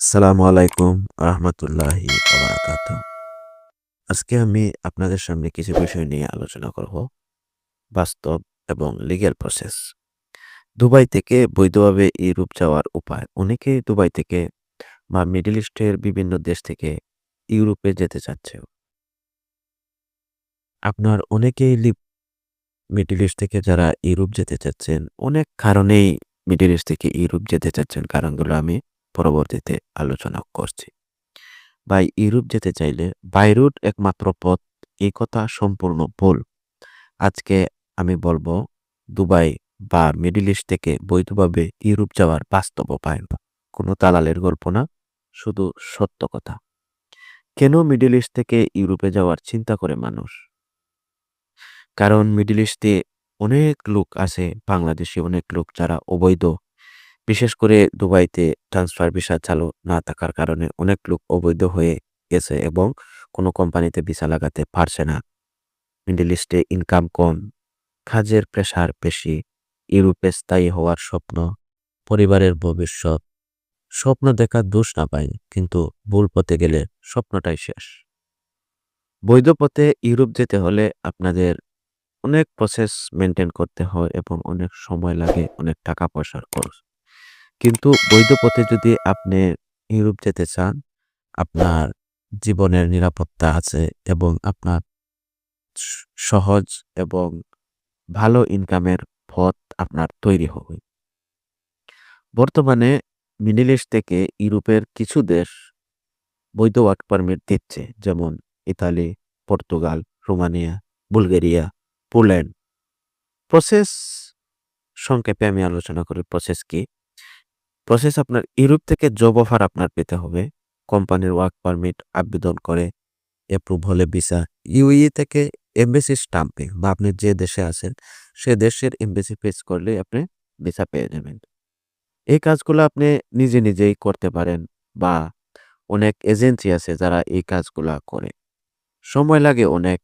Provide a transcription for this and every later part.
আসসালামু আলাইকুম রহমতুল্লাহি আজকে আমি আপনাদের সামনে কিছু বিষয় নিয়ে আলোচনা করব, বাস্তব এবং লিগ্যাল প্রসেস দুবাই থেকে বৈধভাবে ইউরোপ যাওয়ার উপায়। অনেকে দুবাই থেকে বা মিডল ইস্টের বিভিন্ন দেশ থেকে ইউরোপে যেতে চাচ্ছে। আপনার অনেকেই মিডল ইস্ট থেকে যারা ইউরোপ যেতে চাচ্ছেন, অনেক কারণেই মিডল ইস্ট থেকে ইউরোপ যেতে চাচ্ছেন। কারণগুলো আমি পরবর্তীতে আলোচনা করছি। বা ইউরোপ যেতে চাইলে বাইরুট একমাত্র পথ, এই কথা সম্পূর্ণ ভুল। আজকে আমি বলব, দুবাই বা মিডল ইস্ট থেকে বৈধভাবে ইউরোপ যাওয়ার বাস্তব উপায় কোনো দালালের গল্প না, শুধু সত্য কথা। কেন মিডল ইস্ট থেকে ইউরোপে যাওয়ার চিন্তা করে মানুষ? কারণ মিডল ইস্টে অনেক লোক আছে, বাংলাদেশি অনেক লোক যারা অবৈধ বিশেষ করে দুবাইতে ট্রান্সফার ভিসা চালু না থাকার কারণে অনেক লোক অবৈধ হয়ে গেছে এবং কোনো কোম্পানিতে ভিসা লাগাতে পারছে না। মিডল ইস্টে ইনকাম কম, কাজের প্রেশার বেশি ইউরোপে স্থায়ী হওয়ার স্বপ্ন, পরিবারের ভবিষ্যৎ, স্বপ্ন দেখার দোষ না পায়, কিন্তু ভুল পথে গেলে স্বপ্নটাই শেষ। বৈধ পথে ইউরোপ যেতে হলে আপনাদের অনেক প্রসেস মেনটেন করতে হয় এবং অনেক সময় লাগে, অনেক টাকা পয়সার খরচ। কিন্তু বৈধ পথে যদি আপনি ইউরোপ যেতে চান, আপনার জীবনের নিরাপত্তা আছে এবং আপনার সহজ এবং ভালো ইনকামের পথ আপনার তৈরি হবে। বর্তমানে মিডল ইস্ট থেকে ইউরোপের কিছু দেশ বৈধ ওয়ার্ক পারমিট দিচ্ছে, যেমন Italy, Portugal, Romania, Bulgaria, Poland. Process, সংক্ষেপে আমি আলোচনা করি, প্রসেস কি? প্রসেস আপনার ইউরোপ থেকে জব অফার আপনার পেতে হবে। কোম্পানির ওয়ার্ক পারমিট আবেদন করে অ্যাপ্রুভ হলে ভিসা ইউই থেকে এমবেসি স্টাম্পে বা আপনি যে দেশে আছেন, সে দেশের এমবেসি ফেস করলে আপনি ভিসা পেয়ে যাবেন। এই কাজগুলো আপনি নিজে নিজেই করতে পারেন বা অনেক এজেন্সি আছে যারা এই কাজগুলো করে। সময় লাগে অনেক,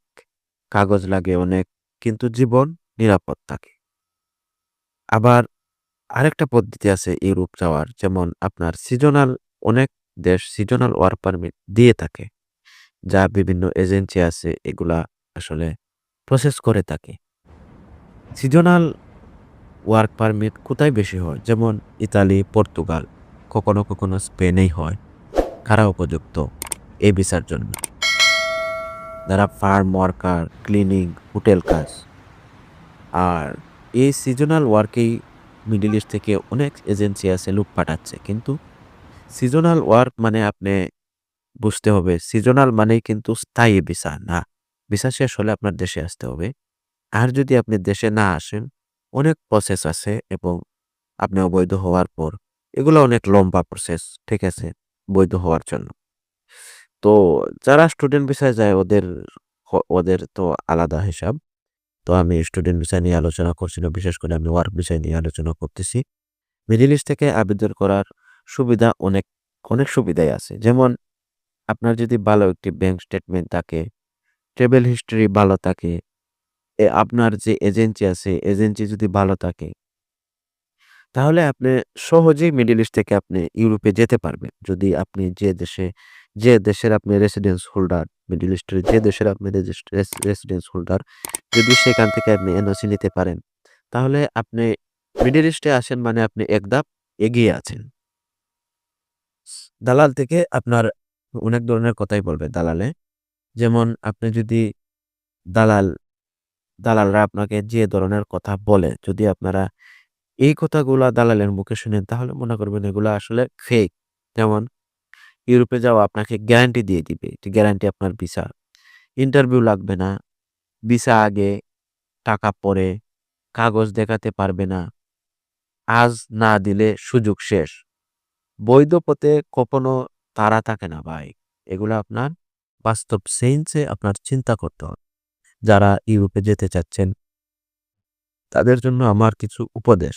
কাগজ লাগে অনেক, কিন্তু জীবন নিরাপদ থাকে। আবার আরেকটা পদ্ধতি আছে ইউরোপ যাওয়ার, যেমন আপনার সিজনাল অনেক দেশ সিজনাল ওয়ার্ক পারমিট দিয়ে থাকে। যা বিভিন্ন এজেন্সি আছে, এগুলা আসলে প্রসেস করে থাকে। সিজনাল ওয়ার্ক পারমিট কোথায় বেশি হয়? যেমন ইতালি, পর্তুগাল, কখনো কখনো স্পেনেই হয়। কারা উপযুক্ত? এই ভিসার জন্য। যারা ফার্ম ওয়ার্কার ক্লিনিং হোটেল কাজ। আর এই সিজনাল ওয়ার্কেই মিডল ইস্ট থেকে অনেক এজেন্সি আছে লোক পাঠাচ্ছে, কিন্তু সিজনাল ওয়ার্ক মানে আপনি বুঝতে হবে, সিজনাল মানেই কিন্তু স্থায়ী ভিসা, না। ভিসা শেষ হলে আপনার দেশে আসতে হবে। আর যদি আপনি দেশে না আসেন, অনেক প্রসেস আছে এবং আপনি অবৈধ হওয়ার পর, এগুলো অনেক লম্বা প্রসেস ঠিক আছে, বৈধ হওয়ার জন্য। তো যারা স্টুডেন্ট ভিসায় যায়, ওদের ওদের তো আলাদা হিসাব। তো আমি স্টুডেন্ট ভিসা নিয়ে আলোচনা করছি না বিশেষ করে আমি ওয়ার্ক ভিসা নিয়ে আলোচনা করতেছি। মিডিল ইস্ট থেকে আবেদন করার সুবিধা অনেক অনেক সুবিধাই আছে। যেমন আপনার যদি ভালো একটি ব্যাংক স্টেটমেন্ট থাকে ট্রেভেল হিস্ট্রি ভালো থাকে আপনার যে এজেন্সি আছে এজেন্সি যদি ভালো থাকে, তাহলে আপনি সহজেই মিডল ইস্ট থেকে আপনি ইউরোপে যেতে পারবেন। যদি আপনি যে দেশে, যে দেশের আপনি রেসিডেন্স হোল্ডার মিডল ইস্টের যে দেশের আপনি রেসিডেন্স হোল্ডার যদি সেখান থেকে আপনি এনওসি নিতে পারেন, তাহলে আপনি মিডল ইস্টে আসেন মানে আপনি এক ধাপ এগিয়ে আছেন। দালাল থেকে আপনার অনেক ধরনের কথাই বলবে দালালে। যেমন আপনি যদি দালাল, দালালরা আপনাকে যে ধরনের কথা বলে, যদি আপনারা এই কথাগুলা দালালের মুখে শুনেন, তাহলে মনে করবেন এগুলো আসলে ফেক যেমন, ইউরোপে যাওয়া আপনাকে গ্যারান্টি দিয়ে দিবে গ্যারান্টি আপনার ভিসা ইন্টারভিউ লাগবে না। ভিসা আগে, টাকা পরে, কাগজ দেখাতে পারবে না। আজ না দিলে সুযোগ শেষ। বৈধ পথে কখনো তারা থাকে না ভাই। এগুলো আপনার বাস্তব সেন্সে আপনার চিন্তা করতে হবে। যারা ইউরোপে যেতে চাচ্ছেন, তাদের জন্য আমার কিছু উপদেশ।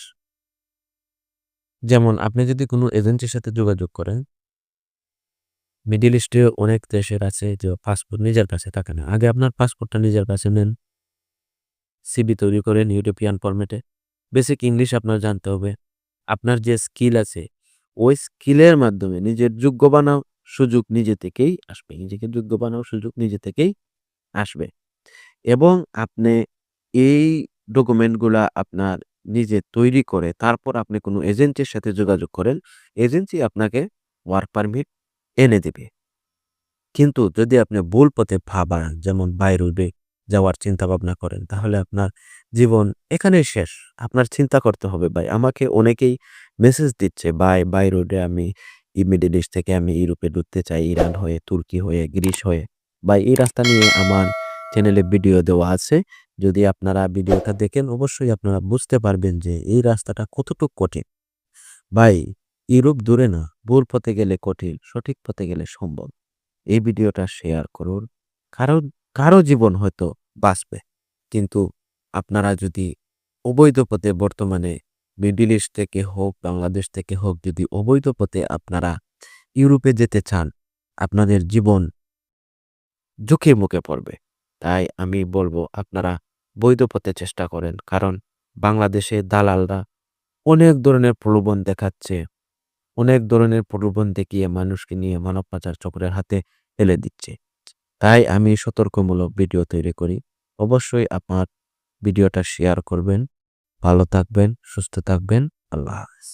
যেমন আপনি যদি কোনো এজেন্সির সাথে যোগাযোগ করেন মিডিল ইস্টে অনেক দেশের আছে যে পাসপোর্ট নিজের কাছে থাকে না। আগে আপনার পাসপোর্টটা নিজের কাছে নেন। সিবি তৈরি করেন ইউরোপিয়ান ফরম্যাটে বেসিক ইংলিশ আপনার জানতে হবে। আপনার যে স্কিল আছে, ওই স্কিলের মাধ্যমে নিজের যোগ্য বানাও সুযোগ নিজে থেকেই আসবে। নিজেকে যোগ্য বানাও সুযোগ নিজে থেকেই আসবে। এবং আপনি এই ডকুমেন্টগুলা আপনার নিজে তৈরি করে, তারপর আপনি কোনো এজেন্সির সাথে যোগাযোগ করেন। এজেন্সি আপনাকে ওয়ার্ক পারমিট এনে দেবে। কিন্তু যদি আপনি ভুল পথে ভাবান যেমন বাইরে যাওয়ার চিন্তা ভাবনা করেন, তাহলে আপনার জীবন এখানেই শেষ। আপনার চিন্তা করতে হবে, ভাই, আমাকে অনেকেই মেসেজ দিচ্ছে, ভাই বাই রোডে আমি মিডল ইস্ট থেকে আমি ইউরোপে ঢুকতে চাই, ইরান হয়ে, তুর্কি হয়ে, গ্রিস হয়ে। ভাই, এই রাস্তা নিয়ে আমার চ্যানেলে ভিডিও দেওয়া আছে। যদি আপনারা ভিডিওটা দেখেন, অবশ্যই আপনারা বুঝতে পারবেন যে এই রাস্তাটা কতটুকু কঠিন। ভাই ইউরোপ দূরে না, ভুল পথে গেলে কঠিন, সঠিক পথে গেলে সম্ভব। এই ভিডিওটা শেয়ার করুন। কারও কারও জীবন হয়তো বাঁচবে। কিন্তু আপনারা যদি অবৈধ পথে বর্তমানে মিডিল ইস্ট থেকে হোক বাংলাদেশ থেকে হোক, যদি অবৈধ পথে আপনারা ইউরোপে যেতে চান, আপনাদের জীবন ঝুঁকির মুখে পড়বে। তাই আমি বলব, আপনারা বৈধ পথে চেষ্টা করেন। কারণ, বাংলাদেশে দালালরা অনেক ধরনের প্রলোভন দেখাচ্ছে। অনেক ধরনের প্রলোভন দেখিয়ে মানুষকে নিয়ে মানব পাচার চক্রের হাতে ফেলে দিচ্ছে। তাই আমি সতর্কমূলক ভিডিও তৈরি করি। অবশ্যই আপনার ভিডিওটা শেয়ার করবেন। ভালো থাকবেন, সুস্থ থাকবেন। আল্লাহ হাফেজ।